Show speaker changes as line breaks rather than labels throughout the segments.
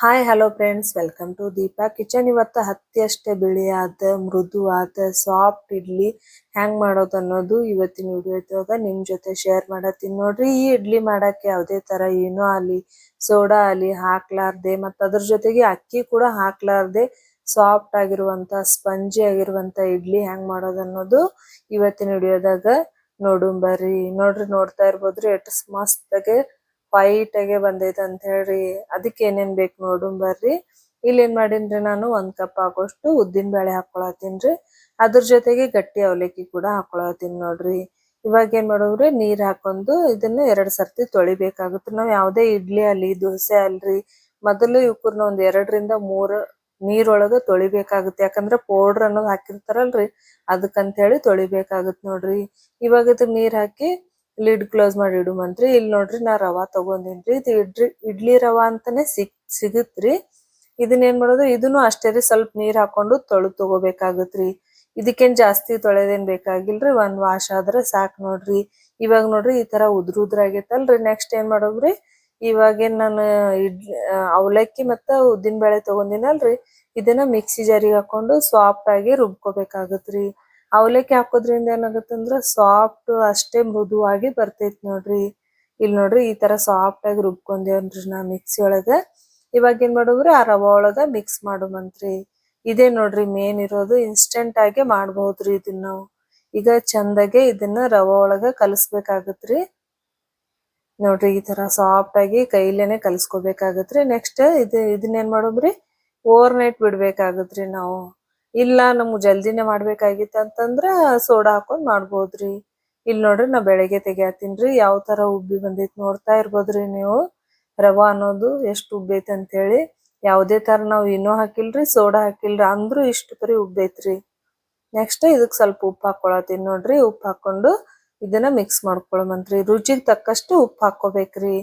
Hi hello friends welcome to Deepa kitchen ಇವತ್ತು ಹತ್ತಿ ಅಷ್ಟೇ ಬಿಳಿಯಾದ, ಮೃದುವಾದ ಸಾಫ್ಟ್ ಇಡ್ಲಿ ಹ್ಯಾಂಗ್ ಮಾಡೋದು ಅನ್ನೋದು ಇವತ್ತಿನ ವಿಡಿಯೋ ಇದ್ದಾಗ ನಿಮ್ ಜೊತೆ ಶೇರ್ ಮಾಡತ್ತೀನಿ. ನೋಡ್ರಿ, ಈ ಇಡ್ಲಿ ಮಾಡಕ್ಕೆ ಯಾವುದೇ ತರ ಏನೋ ಅಲ್ಲಿ ಸೋಡಾ ಅಲ್ಲಿ ಹಾಕ್ಲಾರ್ದೆ ಮತ್ತ ಅದ್ರ ಜೊತೆಗೆ ಅಕ್ಕಿ ಕೂಡ ಹಾಕ್ಲಾರ್ದೆ ಸಾಫ್ಟ್ ಆಗಿರುವಂತ, ಸ್ಪಂಜಿ ಆಗಿರುವಂತ ಇಡ್ಲಿ ಹ್ಯಾಂಗ್ ಮಾಡೋದು ಅನ್ನೋದು ಇವತ್ತಿನ ವಿಡಿಯೋದಾಗ ನೋಡು ಬರ್ರಿ. ನೋಡ್ರಿ, ನೋಡ್ತಾ ಇರ್ಬೋದ್ರಿ ಎಷ್ಟು ಮಸ್ತಾಗೆ ವೈಟ್ ಆಗಿ ಬಂದೈತೆ ಅಂತ ಹೇಳ್ರಿ. ಅದಕ್ಕೆ ಏನೇನ್ ಬೇಕು ನೋಡು ಬರ್ರಿ. ಇಲ್ಲಿ ಏನ್ ಮಾಡೀನ್ರಿ ನಾನು ಒಂದ್ ಕಪ್ ಆಗೋಷ್ಟು ಉದ್ದಿನ ಬೇಳೆ ಹಾಕೊಳತ್ತೀನ್ರಿ. ಅದ್ರ ಜೊತೆಗೆ ಗಟ್ಟಿ ಅವಲಕ್ಕಿ ಕೂಡ ಹಾಕೊಳತ್ತೀನಿ ನೋಡ್ರಿ. ಇವಾಗ ಏನ್ ಮಾಡೋವ್ರಿ, ನೀರ್ ಹಾಕೊಂಡು ಇದನ್ನ ಎರಡ್ ಸರ್ತಿ ತೊಳಿಬೇಕಾಗುತ್ತೆ. ನಾವ್ ಯಾವ್ದೇ ಇಡ್ಲಿ ಅಲ್ಲಿ, ದೋಸೆ ಅಲ್ರಿ, ಮೊದಲು ಇವ್ರನ್ನ ಒಂದ್ ಎರಡರಿಂದ ಮೂರ್ ನೀರೊಳಗ ತೊಳಿಬೇಕಾಗುತ್ತೆ. ಯಾಕಂದ್ರ ಪೌಡರ್ ಅನ್ನೋದು ಹಾಕಿರ್ತಾರಲ್ರಿ ಅದಕ್ಕಂತ ಹೇಳಿ ತೊಳಿಬೇಕಾಗುತ್ತೆ ನೋಡ್ರಿ. ಇವಾಗ ಇದ್ ನೀರ್ ಹಾಕಿ ಲಿಡ್ ಕ್ಲೋಸ್ ಮಾಡಿ ಇಡುಮಂತ್ರಿ ಇಲ್ಲಿ ನೋಡ್ರಿ ನಾ ರವಾ ತಗೊಂಡಿನ್ರಿ. ಇದು ಇಡ್ರಿ, ಇಡ್ಲಿ ರವಾ ಅಂತಾನೆ ಸಿಕ್, ಸಿಗುತ್ರಿ. ಇದನ್ನ ಏನ್ ಮಾಡೋದು? ಇದನ್ನು ಅಷ್ಟೇ ರೀ ಸ್ವಲ್ಪ ನೀರ್ ಹಾಕೊಂಡು ತೊಳೆದು ತಗೋಬೇಕಾಗತ್ರಿ. ಇದಕ್ಕೇನ್ ಜಾಸ್ತಿ ತೊಳೆದೇನ್ ಬೇಕಾಗಿಲ್ರಿ? ಒಂದ್ ವಾಶ್ ಆದ್ರೆ ಸಾಕ್ ನೋಡ್ರಿ. ಇವಾಗ ನೋಡ್ರಿ ಈ ತರ ಉದ್ರ ಉದ್ರ ಆಗೇತಲ್ರಿ. ನೆಕ್ಸ್ಟ್ ಏನ್ ಮಾಡೋಗ್ರಿ ಇವಾಗೇನ್ ನಾನು ಇಡ್ಲಿ ಅವಲಕ್ಕಿ ಮತ್ತ ಉದ್ದಿನ ಬೇಳೆ ತಗೊಂಡಿನಲ್ರಿ. ಇದನ್ನ ಮಿಕ್ಸಿ ಜಾರಿಗೆ ಹಾಕೊಂಡು ಸಾಫ್ಟ್ ಆಗಿ ರುಬ್ಕೋಬೇಕಾಗತ್ರಿ. ಅವಲಕ್ಕಿ ಹಾಕೋದ್ರಿಂದ ಅಂದ್ರೆ ಸಾಫ್ಟ್ ಅಷ್ಟೇ ಮೃದುವಾಗಿ ಬರ್ತೈತಿ ನೋಡ್ರಿ. ಇಲ್ಲಿ ನೋಡ್ರಿ ಈ ತರ ಸಾಫ್ಟ್ ಆಗಿ ರುಬ್ಕೊಂಡೇವ್ರಿ ನಾ ಮಿಕ್ಸಿ ಒಳಗ. ಇವಾಗ ಏನ್ ಮಾಡೋದ್ರಿ? ಆ ರವ ಒಳಗ ಮಿಕ್ಸ್ ಮಾಡುಮಂತ್ರಿ ಇದೇ ನೋಡ್ರಿ ಮೇನ್ ಇರೋದು. ಇನ್ಸ್ಟೆಂಟ್ ಆಗಿ ಮಾಡ್ಬಹುದ್ರಿ ಇದನ್ನ ನಾವು. ಈಗ ಚಂದಾಗೆ ಇದನ್ನ ರವ ಒಳಗ ಕಲಸ್ಬೇಕಾಗತ್ರಿ. ನೋಡ್ರಿ ಈ ತರ ಸಾಫ್ಟ್ ಆಗಿ ಕೈಲೇನೆ ಕಲಸ್ಕೋಬೇಕಾಗತ್ರಿ. ನೆಕ್ಸ್ಟ್ ಇದು ಇದನ್ನ ಏನ್ ಮಾಡೋದ್ರಿ? ಓವರ್ ನೈಟ್ ಬಿಡ್ಬೇಕಾಗತ್ರಿ ನಾವು. ಇಲ್ಲ, ನಮ್ಗ್ ಜಲ್ದಿನೇ ಮಾಡ್ಬೇಕಾಗಿತ್ತು ಅಂತಂದ್ರ ಸೋಡಾ ಹಾಕೊಂಡ್ ಮಾಡ್ಬೋದ್ರಿ. ಇಲ್ ನೋಡ್ರಿ ನಾ ಬೆಳಗ್ಗೆ ತೆಗಿಯತ್ತೀನ್ರಿ, ಯಾವ ತರ ಉಬ್ಬಿ ಬಂದೈತಿ ನೋಡ್ತಾ ಇರ್ಬೋದ್ರಿ ನೀವು. ರವಾ ಅನ್ನೋದು ಎಷ್ಟು ಉಬ್ಬೈತಿ ಅಂತ ಹೇಳಿ ಯಾವುದೇ ತರ ನಾವ್ ಏನೋ ಹಾಕಿಲ್ರಿ, ಸೋಡಾ ಹಾಕಿಲ್ರಿ, ಅಂದ್ರೂ ಇಷ್ಟು ಪರಿ ಉಬ್ಬೈತ್ರಿ. ನೆಕ್ಸ್ಟ್ ಇದಕ್ ಸ್ವಲ್ಪ ಉಪ್ಪು ಹಾಕೊಳತ್ತೀನಿ ನೋಡ್ರಿ, ಉಪ್ಪು ಹಾಕೊಂಡು ಇದನ್ನ ಮಿಕ್ಸ್ ಮಾಡ್ಕೊಳಮಂತ್ರಿ. ರುಚಿಗೆ ತಕ್ಕಷ್ಟು ಉಪ್ಪು ಹಾಕೋಬೇಕ್ರಿ.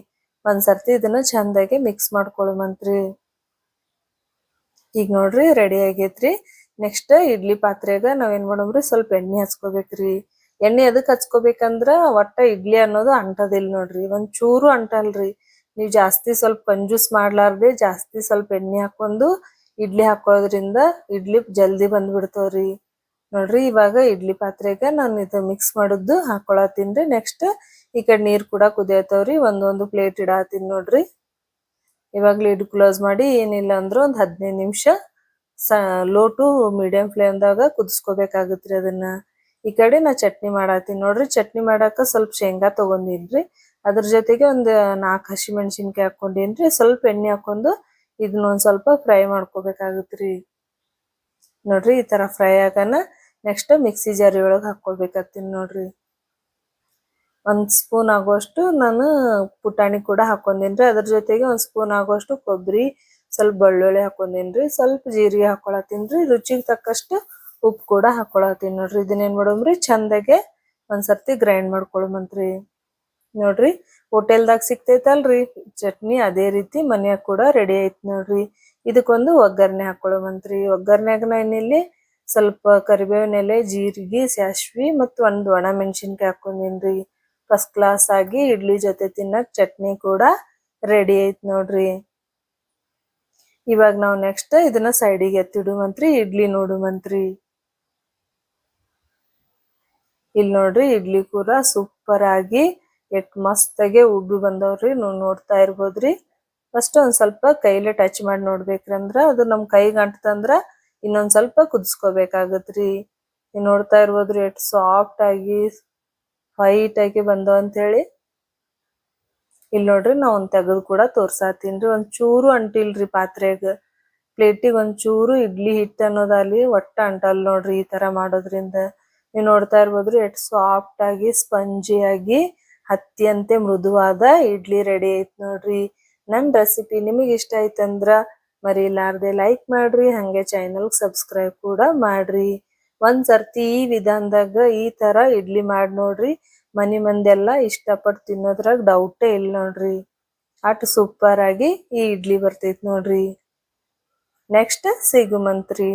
ಒಂದ್ಸರ್ತಿ ಇದನ್ನ ಚಂದಾಗಿ ಮಿಕ್ಸ್ ಮಾಡ್ಕೊಳಮಂತ್ರಿ. ಈಗ ನೋಡ್ರಿ ರೆಡಿ ಆಗೈತ್ರಿ. ನೆಕ್ಸ್ಟ್ ಇಡ್ಲಿ ಪಾತ್ರೆಗ ನಾವೇನ್ ಮಾಡಮ್ರಿ ಸ್ವಲ್ಪ ಎಣ್ಣೆ ಹಚ್ಕೋಬೇಕ್ರಿ. ಎಣ್ಣೆ ಎದಕ್ ಹಚ್ಕೋಬೇಕಂದ್ರ ಒಟ್ಟ ಇಡ್ಲಿ ಅನ್ನೋದು ಅಂಟದಿಲ್ಲ ನೋಡ್ರಿ. ಒಂದ್ ಚೂರು ಅಂಟಲ್ರಿ. ನೀವು ಜಾಸ್ತಿ ಸ್ವಲ್ಪ ಕಂಜೂಸ್ ಮಾಡ್ಲಾರ್ದೆ ಜಾಸ್ತಿ ಸ್ವಲ್ಪ ಎಣ್ಣೆ ಹಾಕೊಂಡು ಇಡ್ಲಿ ಹಾಕೋದ್ರಿಂದ ಇಡ್ಲಿ ಜಲ್ದಿ ಬಂದ್ಬಿಡ್ತಾವ್ರಿ. ನೋಡ್ರಿ ಇವಾಗ ಇಡ್ಲಿ ಪಾತ್ರೆಗ ನಾನು ಇದು ಮಿಕ್ಸ್ ಮಾಡಿದ್ದು ಹಾಕೊಳತ್ತೀನ್ರಿ ನೆಕ್ಸ್ಟ್ ಈ ಕಡೆ ನೀರ್ ಕೂಡ ಕುದಿಯತ್ತವ್ರಿ. ಒಂದೊಂದು ಪ್ಲೇಟ್ ಇಡಾತೀನಿ ನೋಡ್ರಿ. ಇವಾಗ ಲಿಡ್ ಕ್ಲೋಸ್ ಮಾಡಿ ಏನಿಲ್ಲ ಅಂದ್ರೆ ಒಂದು ಹದಿನೈದು ನಿಮಿಷ ಸ ಲೋ ಟು ಮೀಡಿಯಂ ಫ್ಲೇಮ್ದಾಗ ಕುದಿಸ್ಕೋಬೇಕಾಗತ್ರಿ ಅದನ್ನ. ಈ ಕಡೆ ನಾ ಚಟ್ನಿ ಮಾಡತ್ತೀನಿ. ನೋಡ್ರಿ, ಚಟ್ನಿ ಮಾಡಾಕ ಸ್ವಲ್ಪ ಶೇಂಗಾ ತಗೊಂಡಿನ್ರಿ. ಅದ್ರ ಜೊತೆಗೆ ಒಂದು ನಾಲ್ಕು ಹಸಿ ಮೆಣಸಿನ್ಕಾಯಿ ಹಾಕೊಂಡೇನ್ರಿ. ಸ್ವಲ್ಪ ಎಣ್ಣೆ ಹಾಕೊಂಡು ಇದನ್ನ ಒಂದು ಸ್ವಲ್ಪ ಫ್ರೈ ಮಾಡ್ಕೋಬೇಕಾಗತ್ರಿ. ನೋಡ್ರಿ, ಈ ತರ ಫ್ರೈ ಆಗನ ನೆಕ್ಸ್ಟ್ ಮಿಕ್ಸಿ ಜಾರಿ ಒಳಗೆ ಹಾಕೊಳ್ಬೇಕಾಗ್ತೀನಿ ನೋಡ್ರಿ. ಒಂದ್ ಸ್ಪೂನ್ ಆಗುವಷ್ಟು ನಾನು ಪುಟಾಣಿ ಕೂಡ ಹಾಕೊಂಡೇನ್ರಿ. ಅದ್ರ ಜೊತೆಗೆ ಒಂದ್ ಸ್ಪೂನ್ ಆಗುವಷ್ಟು ಕೊಬ್ಬರಿ ಸ್ವಲ್ಪ ಬೆಳ್ಳುಳ್ಳಿ ಹಾಕೊಂಡೇನ್ರಿ ಸ್ವಲ್ಪ ಜೀರಿಗೆ ಹಾಕೊಳತ್ತೀನ್ರಿ ರುಚಿಗೆ ತಕ್ಕಷ್ಟು ಉಪ್ಪು ಕೂಡ ಹಾಕೊಳತ್ತೀನಿ ನೋಡ್ರಿ. ಇದನ್ನ ಏನ್ ಮಾಡೋಮ್ರಿ ಚಂದಾಗೆ ಒಂದ್ಸರ್ತಿ ಗ್ರೈಂಡ್ ಮಾಡ್ಕೊಳಮಂತ್ರಿ ನೋಡ್ರಿ, ಹೋಟೆಲ್ದಾಗ ಸಿಕ್ತೈತಲ್ರಿ ಚಟ್ನಿ ಅದೇ ರೀತಿ ಮನ್ಯಾಗ ಕೂಡ ರೆಡಿ ಆಯ್ತು ನೋಡ್ರಿ. ಇದಕ್ಕೊಂದು ಒಗ್ಗರಣೆ ಹಾಕೊಳಮಂತ್ರಿ ಒಗ್ಗರಣೆಗ ನಾನಿಲ್ಲಿ ಸ್ವಲ್ಪ ಕರಿಬೇವಿನ ಎಲೆ, ಜೀರಿಗೆ, ಸಾಸ್ವಿ ಮತ್ತು ಒಂದು ಒಣ ಮೆಣಸಿನ್ಕಾಯಿ ಹಾಕೊಂಡಿನ್ರಿ ಫಸ್ಟ್ ಕ್ಲಾಸ್ ಆಗಿ ಇಡ್ಲಿ ಜೊತೆ ತಿನ್ನಕ್ ಚಟ್ನಿ ಕೂಡ ರೆಡಿ ಆಯ್ತು ನೋಡ್ರಿ. ಇವಾಗ ನಾವು ನೆಕ್ಸ್ಟ್ ಇದನ್ನ ಸೈಡಿಗೆ ಎತ್ತಿಡುವಂತ್ರಿ ಇಡ್ಲಿ ನೋಡುವಂತ್ರಿ ಇಲ್ಲಿ ನೋಡ್ರಿ ಇಡ್ಲಿ ಕೂಡ ಸೂಪರ್ ಆಗಿ ಎಟ್ ಮಸ್ತಾಗೆ ಉಬ್ಬಿ ಬಂದವ್ರಿ, ನೀವು ನೋಡ್ತಾ ಇರ್ಬೋದ್ರಿ. ಫಸ್ಟ್ ಒಂದ್ ಸ್ವಲ್ಪ ಕೈಲೇ ಟಚ್ ಮಾಡಿ ನೋಡ್ಬೇಕ್ರಿ ಅಂದ್ರ, ಅದು ನಮ್ ಕೈಗೆ ಅಂಟ್ತಂದ್ರ ಇನ್ನೊಂದ್ ಸ್ವಲ್ಪ ಕುದಿಸ್ಕೋಬೇಕಾಗತ್ರಿ. ನೋಡ್ತಾ ಇರ್ಬೋದ್ರಿ, ಎಟ್ ಸಾಫ್ಟ್ ಆಗಿ ವೈಟ್ ಆಗಿ ಬಂದವ ಅಂತ ಹೇಳಿ. ಇಲ್ಲಿ ನೋಡ್ರಿ ನಾ ಒಂದ್ ತೆಗೆದು ಕೂಡ ತೋರ್ಸಾತೀನ್ರಿ ಒಂದ್ ಚೂರು ಅಂಟಿಲ್ರಿ ಪಾತ್ರೆಗ. ಪ್ಲೇಟಿಗೆ ಒಂದ್ ಚೂರು ಇಡ್ಲಿ ಹಿಟ್ ಅನ್ನೋದಲ್ಲಿ ಒಟ್ಟ ಅಂಟಲ್ ನೋಡ್ರಿ ಈ ತರ ಮಾಡೋದ್ರಿಂದ. ನೀವ್ ನೋಡ್ತಾ ಇರ್ಬೋದ್ರಿ ಎಷ್ಟು ಸಾಫ್ಟ್ ಆಗಿ, ಸ್ಪಂಜಿ ಆಗಿ ಹತ್ತಿಯಂತೆ ಮೃದುವಾದ ಇಡ್ಲಿ ರೆಡಿ ಐತ್ ನೋಡ್ರಿ. ನನ್ ರೆಸಿಪಿ ನಿಮಗೆ ಇಷ್ಟ ಆಯ್ತಂದ್ರ ಮರಿಲಾರ್ದೆ ಲೈಕ್ ಮಾಡ್ರಿ, ಹಂಗೆ ಚಾನಲ್ ಸಬ್ಸ್ಕ್ರೈಬ್ ಕೂಡ ಮಾಡ್ರಿ. ಒಂದ್ ಸರ್ತಿ ಈ ವಿಧಾನದಾಗ ಈ ತರ ಇಡ್ಲಿ ಮಾಡಿ ನೋಡ್ರಿ. ಮನಿ ಮಂದೆಲ್ಲ ಇಷ್ಟಪಟ್ಟು ತಿನ್ನೋದ್ರಾಗ ಡೌಟೇ ಇಲ್ಲ ನೋಡ್ರಿ. ಅಟ್ ಸೂಪರ್ ಆಗಿ ಈ ಇಡ್ಲಿ ಬರ್ತೈತಿ ನೋಡ್ರಿ. ನೆಕ್ಸ್ಟ್ ಸಿಗುಮಂತ್ರಿ